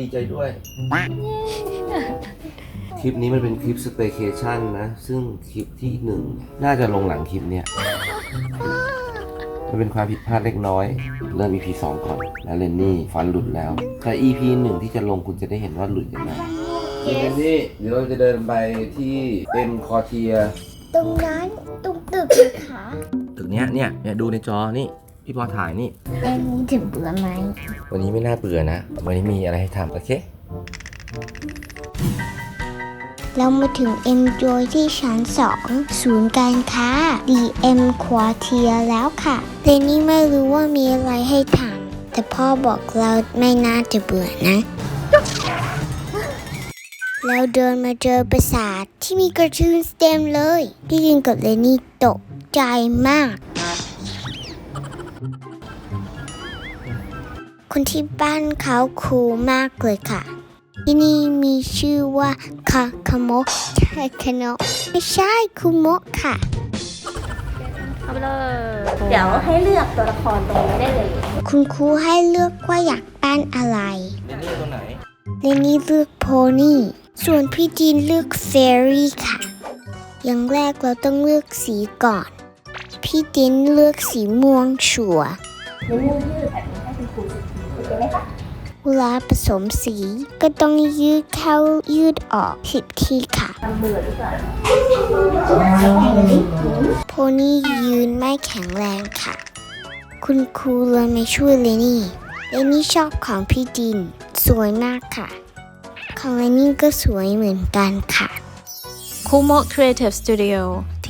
แล้วดีใจด้วย คลิปนี้มันเป็นคลิปสเต y c a t ชันนะ ซึ่งคลิปที่หนึ่งน่าจะลงหลังคลิปเนี้ยมันเป็นความผิดพลาดเล็กน้อย เริ่ม EP 2 ก่อน แล้วเลนนี่ฟันหลุดแล้ว แต่ EP หนึ่งที่จะลงคุณจะได้เห็นว่าหลุดยังไงเลนนี่เดี๋ยวเราจะเดินไปที่เอ็มคอเทีย ตรงนั้นตรงตึกนะคะ ตึกเนี้ยเนี่ยเนี่ยดูในจอนี่ พี่พอถ่ายนี่เอ็มนี้ถึงเบื่อไหมวันนี้ไม่น่าเบื่อนะ วันนี้มีอะไรให้ทำโอเค เรามาถึง M Joy ที่ชั้น 2 ศูนย์การค้า DM Quartier แล้วค่ะเรนนี่ไม่รู้ว่ามีอะไรให้ทำแต่พ่อบอกเราไม่น่าจะเบื่อนะ เราเดินมาเจอปราสาทที่มีกระชืนเต็มเลย พี่ยินกับเรนนี่ตกใจมาก คนที่บ้านเขาคูลมากเลยค่ะ ที่นี่มีชื่อว่าคาคาโมะใช่คาโนะไม่ใช่คุโมะค่ะ เอาไปเลย เดี๋ยวให้เลือกตัวละครตรงนี้ได้เลย คุณครูให้เลือกว่าอยากปั้นอะไรเลนนี่ตัวไหนเรนนี่เลือกโพนี่ ส่วนพี่จีนเลือกเฟรี่ค่ะ อย่างแรกเราต้องเลือกสีก่อน พี่จีนเลือกสีม่วงชัวร์นิ้วมือยืดแบบนี้ให้คุณครูสิโอเคไหมคะเวลาผสมสีก็ต้องยืดเข้ายืดออกผิดที่ค่ะทำมือหรือเปล่าโพนี่ยืนไม่แข็งแรงค่ะ คุณครูเลยมาช่วยเลนี่เลนี่ชอบของพี่ดิน สวยมากค่ะ ของเลนี่ก็สวยเหมือนกันค่ะคูโม Creative Studio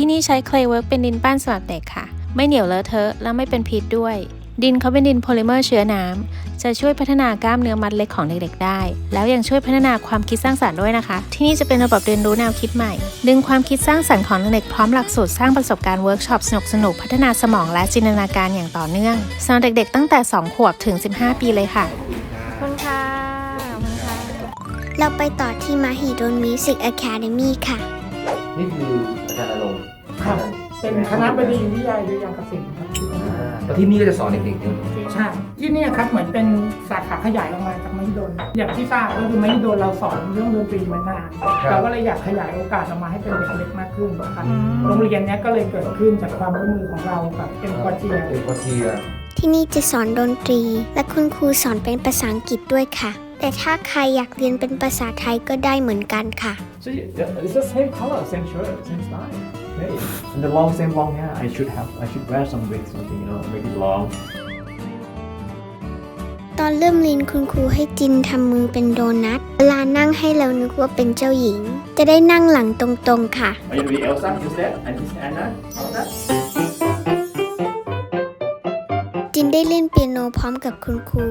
ที่นี่ใช้ Clay Work เป็นดินปั้นสำหรับเด็กค่ะ ไม่เหนียวเลอะเทอะและไม่เป็นพิษด้วย ดินเขาเป็นดินโพลิเมอร์เชื้อน้ำจะช่วยพัฒนากล้ามเนื้อมัดเล็กของเด็กๆได้ แล้วยังช่วยพัฒนาความคิดสร้างสรรค์ด้วยนะคะ ที่นี่จะเป็นระบบเรียนรู้แนวคิดใหม่ ดึงความคิดสร้างสรรค์ของเด็กๆพร้อมหลักสูตรสร้างประสบการณ์เวิร์กช็อปสนุกๆพัฒนาสมองและจินตนาการอย่างต่อเนื่องสำหรับเด็กๆ ตั้งแต่ 2 ขวบถึง 15 ปีเลยค่ะขอบคุณค่ะขอบคุณค่ะเราไปต่อที่มาฮิโดนมิวสิกอะคาเดมีค่ะนี่คือ เป็นคณะบดีวิทยาดุริยางคศิลป์ครับแล้วที่นี่ก็จะสอนเด็กๆด้วยใช่ที่เนี่ยครับเหมือนเป็นสาขาขยายออกมาจากมหิดลอย่างที่ทราบก็คือมหิดลเราสอนเรื่องดนตรีมานานเราก็เลยอยากขยายโอกาสออกมาให้เป็นเด็กเล็กมากขึ้นครับโรงเรียนเนี้ยก็เลยเกิดขึ้นจากความร่วมมือของเรากับเอ็มควอเทียเป็นคอเทียที่นี่จะสอนดนตรี และคุณครูสอนเป็นภาษาอังกฤษด้วยค่ะ แต่ถ้าใครอยากเรียนเป็นภาษาไทยก็ได้เหมือนกันค่ะ So yeah, it's the same color, same shirt, same style. Hey, and the long, same long hair. I should have, I should wear some wig, something, you know, make it long. ตอนเริ่มเรียนคุณครูให้จินทำมือเป็นโดนัทเวลานั่งให้เรานึกว่าเป็นเจ้าหญิง จะได้นั่งหลังตรงๆค่ะ Are you gonna be Elsa instead? And this Anna? How's that? จินได้เล่นเปียโนพร้อมกับคุณครู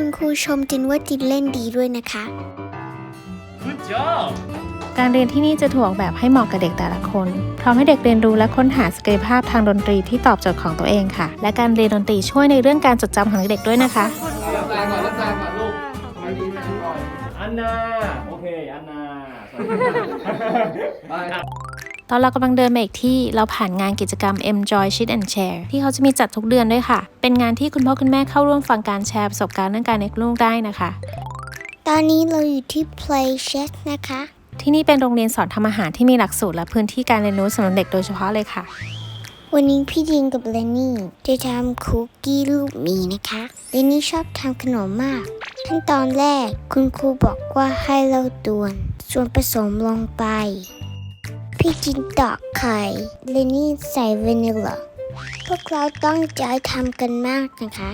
คุณครูชมจินว่าจินเล่นดีด้วยนะคะ Good job. การเรียนที่นี่จะถูกออกแบบให้เหมาะกับเด็กแต่ละคน พร้อมให้เด็กเรียนรู้และค้นหาศักยภาพทางดนตรีที่ตอบโจทย์ของตัวเองค่ะ และการเรียนดนตรีช่วยในเรื่องการจดจำของเด็กด้วยนะคะ Anna. Okay, Anna. ตอนเรากำลังเดินมาอีกที่เราผ่านงานกิจกรรม M Joy Shit and Share ที่เขาจะมีจัดทุกเดือนด้วยค่ะ เป็นงานที่คุณพ่อคุณแม่เข้าร่วมฟังการแชร์ประสบการณ์เรื่องการเลี้ยงลูกได้นะคะ ตอนนี้เราอยู่ที่ Play Check นะคะ ที่นี่เป็นโรงเรียนสอนทำอาหารที่มีหลักสูตรและพื้นที่การเรียนรู้สำหรับเด็กโดยเฉพาะเลยค่ะ วันนี้พี่ดินกับเลนนี่จะทำคุกกี้ลูกหมีนะคะเลนนี่ชอบทำขนมมากขั้นตอนแรกคุณครูบอกว่าให้เราตวนส่วนผสมลงไป พี่จินตอกไข่เลนนี่ใส่วานิลาพวกเราต้องใจทำกันมากนะคะ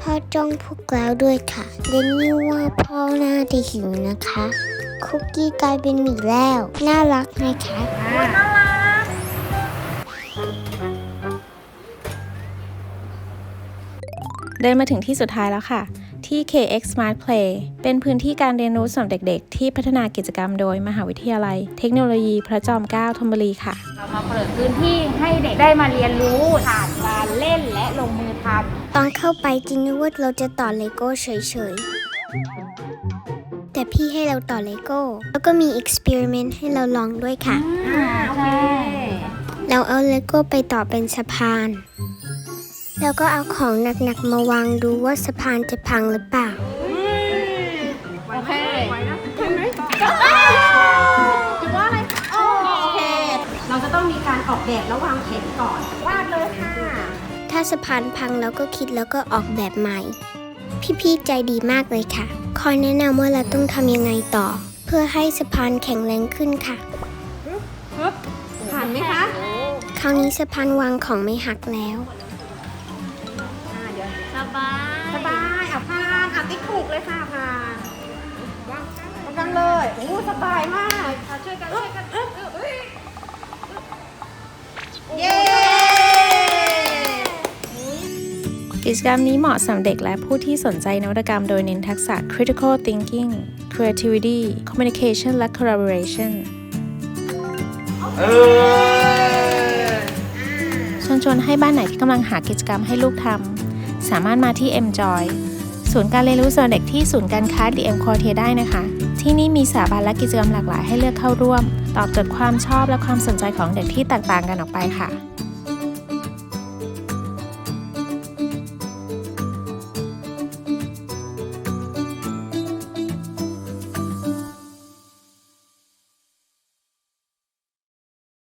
พ่อจ้องพวกเราด้วยค่ะเลนนี่ว่าพ่อน่าจะหิวนะคะ คุกกี้กลายเป็นหมี่แล้ว น่ารักไหมคะน่ารักเดินมาถึงที่สุดท้ายแล้วค่ะ ที่ KX Smart Play เป็นพื้นที่การเรียนรู้สำหรับเด็กๆ ที่พัฒนากิจกรรมโดยมหาวิทยาลัย เทคโนโลยีพระจอมเกล้าธนบุรีค่ะ เรามาเปิดพื้นที่ให้เด็กได้มาเรียนรู้ผ่านการเล่นและลงมือทตอนเข้าไปจริงนึกว่าเราจะต่อเลโก้เฉยๆ แต่พี่ให้เราต่อเลโก้ แล้วก็มีเอ็กซ์เพร์เมนต์ให้เราลองด้วยค่ะำโอเค เราเอาเลโก้ไปต่อเป็นสะพาน แล้วก็เอาของหนักๆมาวางดูว่าสะพานจะพังหรือเปล่า โอเคใช่ไหมถือว่าอะไรโอเค เราจะต้องมีการออกแบบและวางแผนก่อน วาดเลยค่ะ ถ้าสะพานพังเราก็คิดแล้วก็ออกแบบใหม่ พี่ๆใจดีมากเลยค่ะ คอยแนะนำว่าเราต้องทำยังไงต่อ เพื่อให้สะพานแข็งแรงขึ้นค่ะ ผ่านไหมคะ คราวนี้สะพานวางของไม่หักแล้ว วางวางกันเลยโอ้สบายมากอะช่วยกันช่วยกันอึ๊บอึ๊บอึ๊บเย้ กิจกรรมนี้เหมาะสำหรับเด็กและผู้ที่สนใจนวัตกรรมโดยเน้นทักษะ critical thinking creativity communication และ collaboration เออชวนชวนให้บ้านไหนที่กำลังหากิจกรรมให้ลูกทำ สามารถมาที่ MJOY ศูนย์การเรียนรู้สำหรับเด็กที่ศูนย์การค้า DM c o r t e ได้นะคะ ที่นี่มีสถาบันและกิจกรรมหลากหลายให้เลือกเข้าร่วม ตอบโจทย์ความชอบและความสนใจของเด็กที่แตกต่างกันออกไปค่ะ